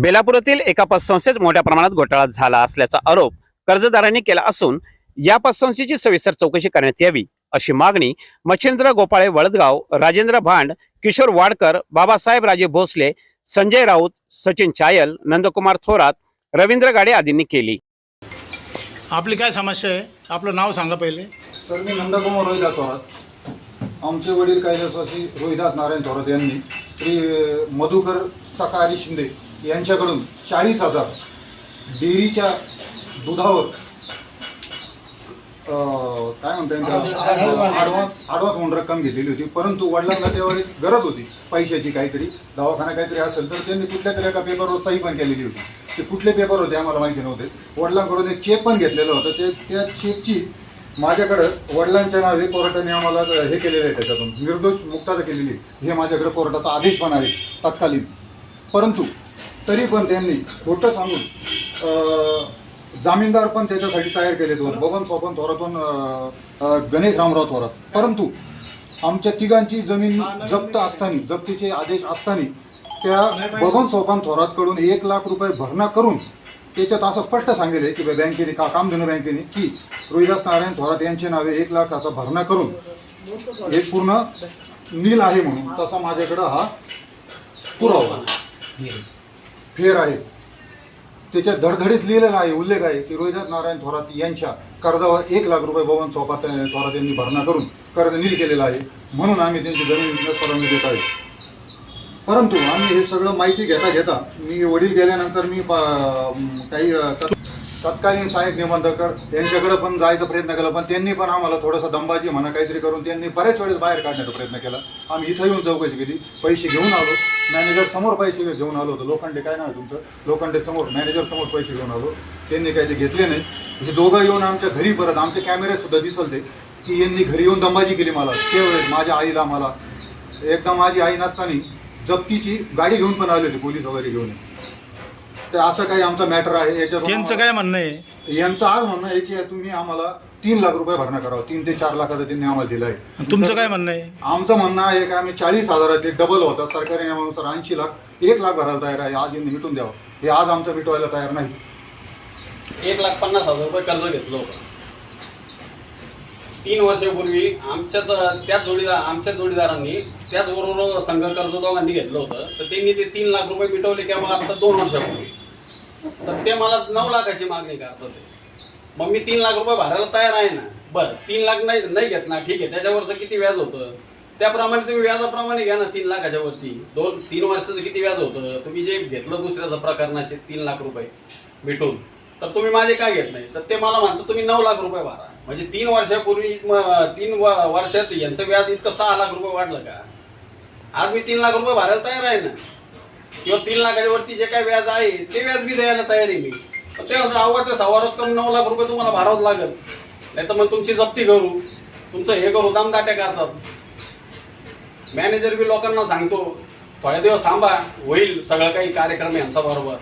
बेलापुरातील एका पतसंस्थेत मोठ्या प्रमाणात घोटाळा झाला असल्याचा आरोप कर्जदारांनी केला असून या पतसंस्थेची सविस्तर चौकशी करण्यात यावी अशी मागणी मच्छिंद्र गोपाळे वळदगाव राजेंद्र भांड किशोर वाडकर बाबासाहेब राजे भोसले संजय राऊत सचिन चायल नंदकुमार थोरात रवींद्र गाडे आदींनी केली. आपली काय समस्या आहे? आपलं नाव सांगा पहिले. सर मी नंदकुमार रोहिदास थोरात. आमचे वडील कैलासवासी रोहिदास नारायण थोरात यांनी श्री मधुकर सकारी शिंदे यांच्याकडून चाळीस हजार डेअरीच्या दुधावर काय म्हणता येईल? ॲडव्हान्स ॲडव्हान्स म्हणून रक्कम घेतलेली होती. परंतु वडिलांना त्यावेळेस गरज होती. पैशाची काहीतरी दवाखाना काहीतरी असेल तर त्यांनी कुठल्या तरी एका पेपरवर सही पण केलेली होती. ते कुठले पेपर होते आम्हाला माहिती नव्हते. वडिलांकडून एक चेक पण घेतलेलं होतं. ते त्या चेकची माझ्याकडं वडिलांच्या नावे कोर्टाने आम्हाला हे केलेलं आहे त्याच्यातून. निर्दोष मुक्तता केलेली आहे. हे माझ्याकडे कोर्टाचा आदेश पण आहे तत्कालीन. परंतु तरी पण त्यांनी खोटं सांगून जामीनदार पण त्याच्यासाठी तयार केले दोन बबन सोपन थोरातून गणेश रामराव थोरात. परंतु आमच्या तिघांची जमीन जप्त असताना जप्तीचे आदेश असताना त्या बबन सोपान थोरातकडून एक लाख रुपये भरणा करून त्याच्यात असं स्पष्ट सांगितले की बा बँकेने का कामधेनू बँकेने की रोहिदास नारायण थोरात यांचे नावे एक लाखाचा भरणा करून हे पूर्ण नील आहे म्हणून तसा माझ्याकडं हा पुरावा. फेर आहे. त्याच्यात धडधडीत लिहिलेला आहे उल्लेख आहे की रोहिदास नारायण थोरात यांच्या कर्जावर एक लाख रुपये भवन सोपात थोरात यांनी भरणा करून कर्ज नील केलेला आहे. म्हणून आम्ही त्यांची जमीन विकण्यास परवानगी देत आहे. परंतु आम्ही हे सगळं माहिती घेता घेता मी वडील गेल्यानंतर मी काही तत्कालीन सहाय्यक निबंधकर यांच्याकडे पण जायचा प्रयत्न केला पण त्यांनी पण आम्हाला थोडासा दंबाजी म्हणा काहीतरी करून त्यांनी बऱ्याच वेळेस बाहेर काढण्याचा प्रयत्न केला. आम्ही इथं येऊन चौकशी केली पैसे घेऊन आलो मॅनेजर समोर पैसे घेऊन आलो होतो. लोखंडे काय नाव तुमचं? लोखंडे समोर मॅनेजर समोर पैसे घेऊन आलो. त्यांनी काही ते घेतले नाही. हे दोघं येऊन आमच्या घरी परत आमचे कॅमेरे सुद्धा दिसलते की यांनी घरी येऊन दंबाजी केली मला. त्यावेळेस माझ्या आईला मला एकदा माझी आई नसताना जप्तीची गाडी घेऊन पण आली होती पोलीस वगैरे घेऊन. तर असं काही आमचा मॅटर आहे याच्यात काय म्हणणं आहे? यांचं आज म्हणणं आहे की तुम्ही आम्हाला तीन लाख रुपये भरणा करावा. तीन ते चार लाखाचं त्यांनी आम्हाला दिलं आहे तुमचं काय म्हणणं आहे? आमचं म्हणणं आहे की आम्ही चाळीस हजारात ते डबल होतं. सरकारी नियमानुसार ऐंशी लाख एक लाख भरायला तयार आहे. आज यांनी मिटून द्यावं. हे आज आमचं मिटवायला तयार नाही. एक लाख पन्नास हजार रुपये कर्ज घेतलं होतं. तीन वर्षापूर्वी आमच्याच त्याच जोडीदार आमच्या जोडीदारांनी त्याचबरोबर संघ कर्ज दोघांनी घेतलं होतं. तर त्यांनी ते तीन लाख रुपये मिटवले केव्हा आता दोन वर्षापूर्वी. तर ते मला नऊ लाखाची मागणी करत होते. मग मी तीन लाख रुपये भरायला तयार आहे ना? बरं तीन लाख नाही नाही घेत ना. ठीक आहे त्याच्यावरचं किती व्याज होतं? त्याप्रमाणे तुम्ही व्याजाप्रमाणे घ्या ना तीन लाखाच्या वरती. दोन तीन वर्षाचं किती व्याज होतं? तुम्ही जे घेतलं दुसऱ्याचं प्रकरणाचे तीन लाख रुपये भेटून तर तुम्ही माझे काय घेत नाही? तर ते मला म्हणतो तुम्ही नऊ लाख रुपये भरा. म्हणजे तीन वर्षापूर्वी तीन वर्षात यांचं व्याज इतकं सहा लाख रुपये वाढलं का? आज मी तीन लाख रुपये भरायला तयार आहे ना? किंवा तीन लाखाच्या वरती जे काय व्याज आहे ते व्याज बी द्यायला तयार आहे मी. ते अवघाच्या सव्वा रक्कम नऊ लाख रुपये तुम्हाला भरावं लागेल. नाही तर मग तुमची जप्ती करू. तुमचं हे करू दामदाट्या करतात. मॅनेजर बी लोकांना सांगतो थोड्या दिवस थांबा होईल सगळं काही कार्यक्रम यांचा बरोबर.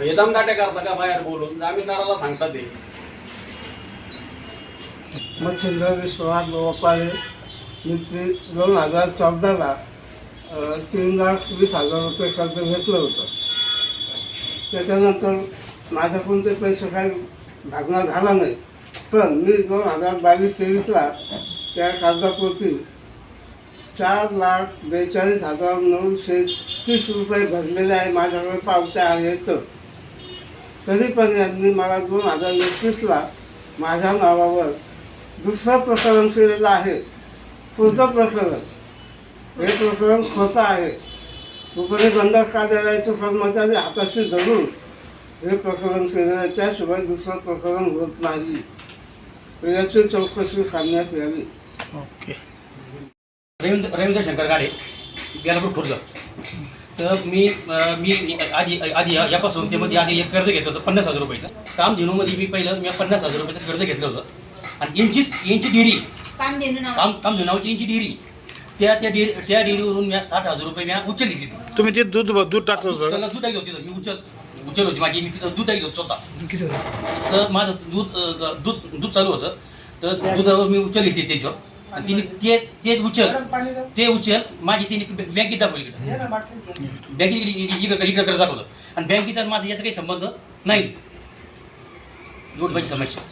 हे दामदाट्या करता का बाहेर बोलून? जामीनदाराला सांगतात ते मच्छिंद्र विश्वनाथ गोपाळे मी ते दोन हजार चौदाला तीन लाख वीस हजार रुपये कर्ज घेतलं होतं. त्याच्यानंतर माझा कोणते पैसे काही भागणा झाला नाही. पण मी दोन हजार बावीस तेवीसला त्या कर्जापुरती चार लाख बेचाळीस हजार नऊशे तीस रुपये भरलेले आहे माझ्याकडे पावत्या आहेत. तरी पण यांनी मला दोन हजार एकवीसला माझ्या नावावर दुसरं प्रकरण केलेलं आहे. पुढचं प्रकरण? हे प्रकरण खोटं आहे. उपरी बंधक कार्यालयाचे कर्मचारी हाताशी धरून हे प्रकरण आहे. त्याशिवाय दुसरं प्रकरण होत नाही. याची चौकशी करण्यात यावी. ओके. रवींद्र रवींद्र शंकर गाडे बेलापूर खुर्द. तर मी मी आधी आधी या संस्थेमध्ये आधी एक कर्ज घेतलं होतं पन्नास हजार रुपयाचं. काम धेनूमध्ये मी पहिलं मी पन्नास हजार रुपयाचं कर्ज घेतलं होतं. आणि यांची यांची डिरी काम काम काम धुनावची यांची डिरी. त्या त्या डेअरी त्या डेअरीवरून मी साठ हजार रुपये मी उचलली तिथे तुम्ही ते दूध दूध टाकत होतं. त्याला दूध टाकली होती तिथं. मी उचल उचल होती. माझी मी तिथं दूध टाकली होती स्वतः. तर माझं दूध अं, दूध दूध चालू होतं. तर दूध मी उचल घेतली त्याच्यावर. आणि तिने ते ते उचल ते उचल माझी तिने बँकेत दाखवली इकडे. बँकेत इकडे इकडे इकडे दाखवलं. आणि बँकेचा आणि माझा याचा काही संबंध नाही. एवढी माझी समस्या.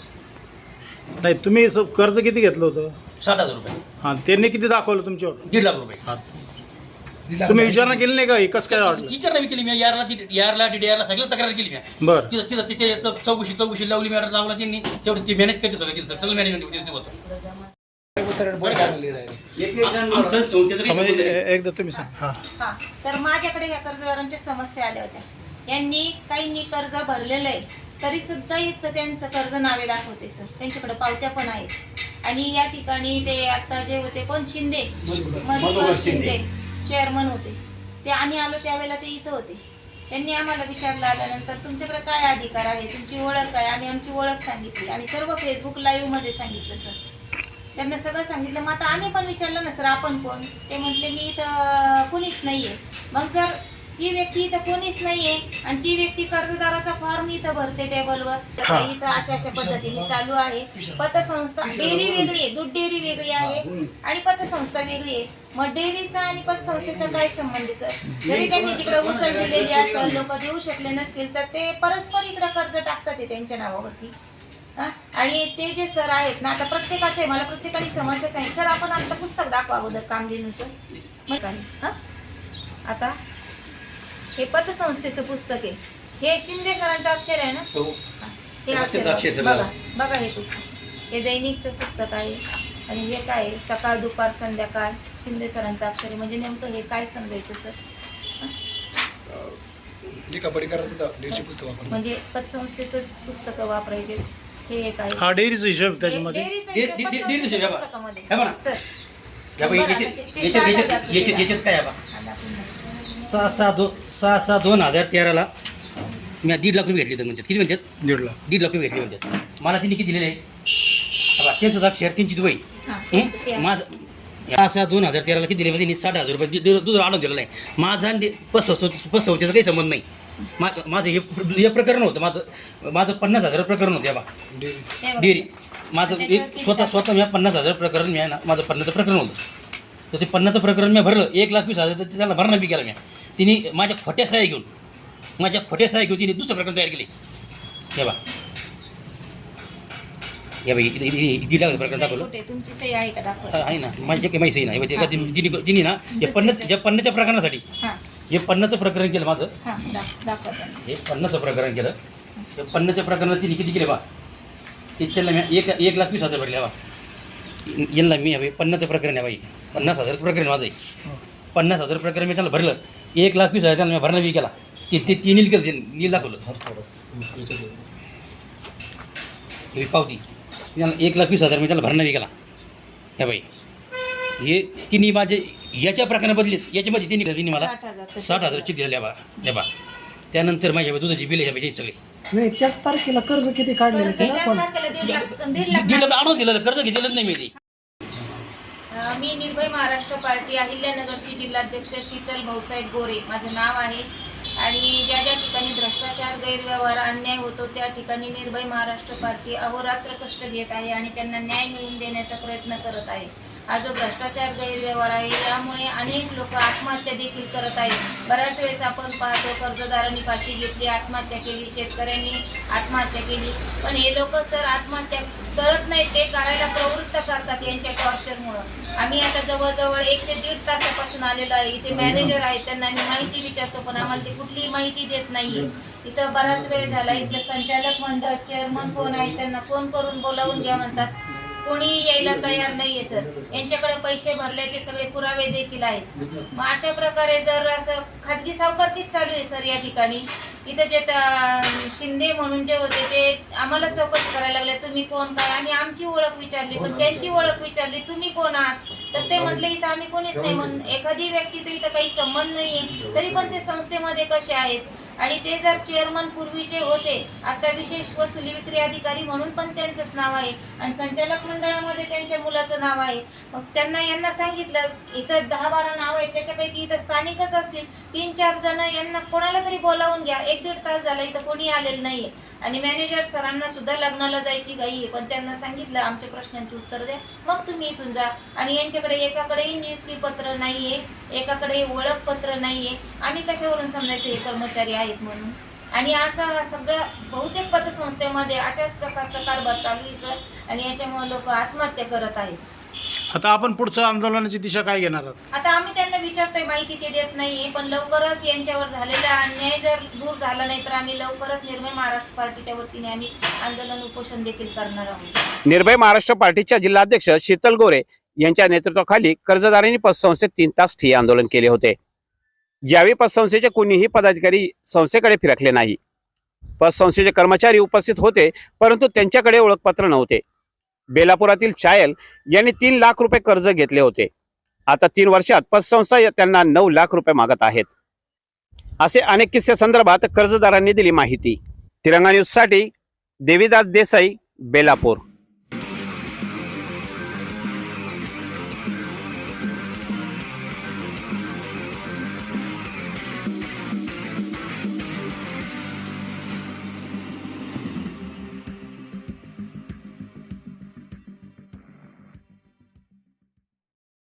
नाही तुम्ही स- कर्ज किती घेतलं होतं? साठ हजार रुपये. हां त्यांनी किती दाखवलं तुमच्यावर? दीड लाख रुपये. तुम्ही विचारणा केली नाही का? कसं काय वाटलं? विचार नाही केली मी. यारला ती यारला डी यारला सगळं तक्रार केली मी. बरं. तिथं तिथं तिथे चौ- चौकशी चौकशी लावली मॅडम लावला त्यांनी. तेवढं ते मॅनेज करते सगळं तिथं सगळं मॅनेजमेंट होतं आमचं संस्थेचं काही संबंध म्हणजे नाही. ए- एकदा तुम्ही सांग. हां. हा तर माझ्याकडे या कर्जदारांच्या समस्या आल्या होत्या. यांनी काहींनी कर्ज भरलेलं आहे. तरी सुद्धा इथं त्यांचं कर्ज नावे दाखवते सर त्यांच्याकडे पावत्या पण आहेत. आणि या ठिकाणी ते आता जे होते कोण? शिंदे. मधुकर. शिंदे. चेअरमन होते. ते आम्ही आलो त्यावेळेला ते इथं होते. त्यांनी आम्हाला विचारलं आल्यानंतर तुमच्याकडे काय अधिकार आहे? तुमची ओळख काय? आम्ही आमची ओळख सांगितली. आणि सर्व फेसबुक लाईव्हमध्ये सांगितलं सर त्यांना सगळं सांगितलं. मग आता आम्ही पण विचारलं ना सर आपण कोण? ते म्हटले मी इथं कुणीच नाहीये. मग जर ती व्यक्ती इथं कोणीच नाहीये. आणि ती व्यक्ती कर्जदाराचा फॉर्म इथं भरते टेबलवर तर काही इथं अशा अशा पद्धतीने चालू आहे. पतसंस्था डेअरी वेगळी आहे. दूध डेअरी वेगळी आहे आणि पतसंस्था वेगळी आहे. मग डेअरीचा आणि पतसंस्थेचा काय संबंध आहे सर? जरी त्यांनी तिकडे उचल दिलेली असेल लोक देऊ शकले नसतील तर ते परस्पर इकडे कर्ज टाकतात ते त्यांच्या नावावरती. हा? आणि ते जे सर आहेत ना आता प्रत्येकाचं आहे. मला प्रत्येकाने समस्या सांगितली सर आपण आता पुस्तक दाखवा अगोदर कामधेनूचं. मग काय? हा? आता? हे पतसंस्थेचं पुस्तक आहे. हे शिंदे सरांचं अक्षर आहे ना? हो. हा. हे अक्षरचं अक्षर अक्षर बघा. बघा हे पुस्तक. हे दैनिकचं पुस्तक आहे. आणि हे काय आहे? सकाळ दुपार संध्याकाळ शिंदे सरांचं अक्षर आहे. म्हणजे नेमकं हे काय समजायचं सर? तर डेअरची पुस्तक वापरतात. म्हणजे पतसंस्थेचंच पुस्तकं वापरायचे. हे एक आहे. हा डेअरीचा हिशोब त्याच्यामध्ये. डेअरीचं डे- हिशोब डे- डे- पतसंस्थेच्या डेअरीचं हिशोब, पुस्तकामध्ये. हे बघा. सर. या बाई, बरं, याच्यात आता ते- ते याच्यात- सांगा याच्यात- आपल्याला. याच्यात- याच्यात काय आहे बा आता आपण- सहा सहा दोन सहा सहा दोन हजार तेराला मी दीड लाख रुपये घेतले तर म्हणतात. किती म्हणतात? दीड लाख. दीड लाख रुपये घेतले म्हणतात. मला तिने किती दिलेले? आहे त्यांचं अक्षर त्यांचीच वही. हा, हं? ते आहे. माझं सहा सहा दोन हजार तेराला किती दिले म्हणजे त्यांनी साठ हजार रुपये दि- दि- दुधाला आणून दिलेलं आहे. माझा आणि पसवतीचा पसवतीचा काही संबंध नाही. मा माझं हे हे प्रकरण होतं. माझं माझं पन्नास हजार प्रकरण होतं या बा डेअरीचं. डेअरी. माझं एक स्वतः स्वतः मी पन्नास हजार प्रकरण मी आहे ना माझं पन्नासचं प्रकरण होतं. तर ते पन्नासचं प्रकरण मी भरलं. एक लाख वीस हजार तर ते त्याला भरणा बी केला मी. तिने माझ्या खोट्या सह्या घेऊन माझ्या खोट्या सह्या घेऊन तिने दुसरं प्रकरण तयार केले. हे बा हे बाई लाख प्रकरण दाखवलं. कुठे तुमची सही आहे का दाखवा हा, आहे ना. माझी काही माहिती नाही. म्हणजे का ती- जिनी जिनी ना हे पन्नास या पन्नासच्या प्रकरणासाठी हा. हे पन्नासचं प्रकरण केलं माझं. हा दा- दाखवा त्यांना. हे पन्नासचं प्रकरण केलं. हे पन्नासच्या प्रकरणात तिने किती केले बा? तिच्याला मी एक एक लाख वीस हजार भरले बा. यांना मी हवे पन्नासचं प्रकरण आहे बाई पन्नास हजारचं प्रकरण माझं आहे पन्नास हजार प्रकरण मी त्याला भरलं. एक लाख वीस हजार मी भरणं बी केला. ते ते तिने केलं ते नील दाखवलं. ही पावती. एक लाख वीस हजार मी त्याला भरणं बी केला. ह्या बाई. हे तिने माझे याच्या प्रकरणाबदलीत याच्यामध्ये तिने तिने मला साठ हजारचं साठ हजारची दिलेल्या बा द्या बा. त्यानंतर माझ्या दुधाची बिल ह्या पाहिजे सगळे. नाही त्याच तारखेला कर्ज किती काढलेले ते त्याच पण तारखेला दीड लाख दीड लाख दिलं तर आणून दिलं कर्ज घेतलेलंच नाही मी ते. मी निर्भय महाराष्ट्र पार्टी अहिल्यानगरची जिल्हाध्यक्ष शीतल भाऊसाहेब गोरे. माझं नाव आहे. आणि ज्या ज्या ठिकाणी भ्रष्टाचार गैरव्यवहार अन्याय होतो त्या ठिकाणी निर्भय महाराष्ट्र पार्टी अहोरात्र कष्ट घेत आहे आणि त्यांना न्याय मिळवून देण्याचा प्रयत्न करत आहे. हा जो भ्रष्टाचार गैरव्यवहार आहे यामुळे अनेक लोक आत्महत्या देखील करत आहेत. बऱ्याच वेळेस आपण पाहतो कर्जदारांनी फाशी घेतली आत्महत्या केली शेतकऱ्यांनी आत्महत्या केली. पण हे लोक सर आत्महत्या करत नाही ते करायला प्रवृत्त करतात यांच्या टॉर्चरमुळं. आम्ही आता जवळजवळ एक ते दीड तासापासून आलेलो आहे. इथे मॅनेजर आहेत त्यांना आम्ही माहिती विचारतो पण आम्हाला ते कुठलीही माहिती देत नाहीये. इथं बराच वेळ झाला इथलं संचालक मंडळ चेअरमन कोण आहे त्यांना फोन करून बोलावून घ्या म्हणतात. कोणी यायला तयार नाहीये सर यांच्याकडे पैसे भरल्याचे सगळे पुरावे देखील आहेत. मग अशा प्रकारे जर असं खाजगी सावकारकीच चालू आहे सर या ठिकाणी. इथं जे त्या- शिंदे म्हणून जे होते ते आम्हाला चौकशी करायला लागले. तुम्ही कोण काय? आम्ही आमची ओळख विचारली. पण त्यांची ओळख विचारली तुम्ही कोण आहात? तर ते म्हटले इथं आम्ही कोणीच नाही. म्हणून एखादी व्यक्तीचा इथं काही संबंध नाहीये. तरी पण ते संस्थेमध्ये कसे आहेत? आणि ते जर चेअरमन पूर्वीचे होते आता विशेष वसुली विक्री अधिकारी म्हणून पण त्यांचंच नाव आहे. आणि संचालक मंडळामध्ये त्यांच्या मुलाचं नाव आहे. मग त्यांना यांना सांगितलं इथं दहा बारा नाव आहेत त्याच्यापैकी इथं स्थानिकच असतील. तीन चार जण यांना कोणाला तरी बोलावून घ्या. एक दीड तास झाला इथं कोणी आलेलं नाहीये. आणि मॅनेजर सरांना सुद्धा लग्नाला जायची घाई आहे. पण त्यांना सांगितलं आमच्या प्रश्नांची उत्तर द्या. मग तुम्ही इथून जा. आणि यांच्याकडे एकाकडेही नियुक्ती पत्र नाहीये. एकाकडे ओळखपत्र नाहीये. आम्ही कशावरून समजायचं हे कर्मचारी आहेत म्हणून? आणि असा हा सगळ्या बहुतेक पतसंस्थेमध्ये अशाच प्रकारचा कारभार चालू आहे सर. आणि याच्यामुळे लोक आत्महत्या करत आहेत. आता आपण पुढचं आंदोलनाची दिशा काय घेणार आहात? आता आम्ही त्यांना विचारतोय माहिती ते देत नाहीये पण लवकरच यांच्यावर झालेला अन्याय जर दूर झाला नाही तर आम्ही लवकरच निर्मय महाराष्ट्र पार्टीच्या वतीने आम्ही आंदोलन उपोषण देखील करणार आहोत. निर्भय महाराष्ट्र पार्टीच्या जिल्हाध्यक्ष शीतल गोरे यांच्या नेतृत्वाखाली कर्जदारांनी पतसंस्थेत तीन तास ठिय्या आंदोलन केले होते. ज्यावेळी पतसंस्थेचे कोणीही पदाधिकारी संस्थेकडे फिरकले नाही. पतसंस्थेचे कर्मचारी उपस्थित होते परंतु त्यांच्याकडे ओळखपत्र नव्हते. बेलापुरातील चायल यांनी तीन लाख रुपये कर्ज घेतले होते. आता तीन वर्षात पतसंस्था त्यांना नऊ लाख रुपये मागत आहेत. असे अनेक किस्से संदर्भात कर्जदारांनी दिली माहिती. तिरंगा न्यूजसाठी देवीदास देसाई बेलापूर.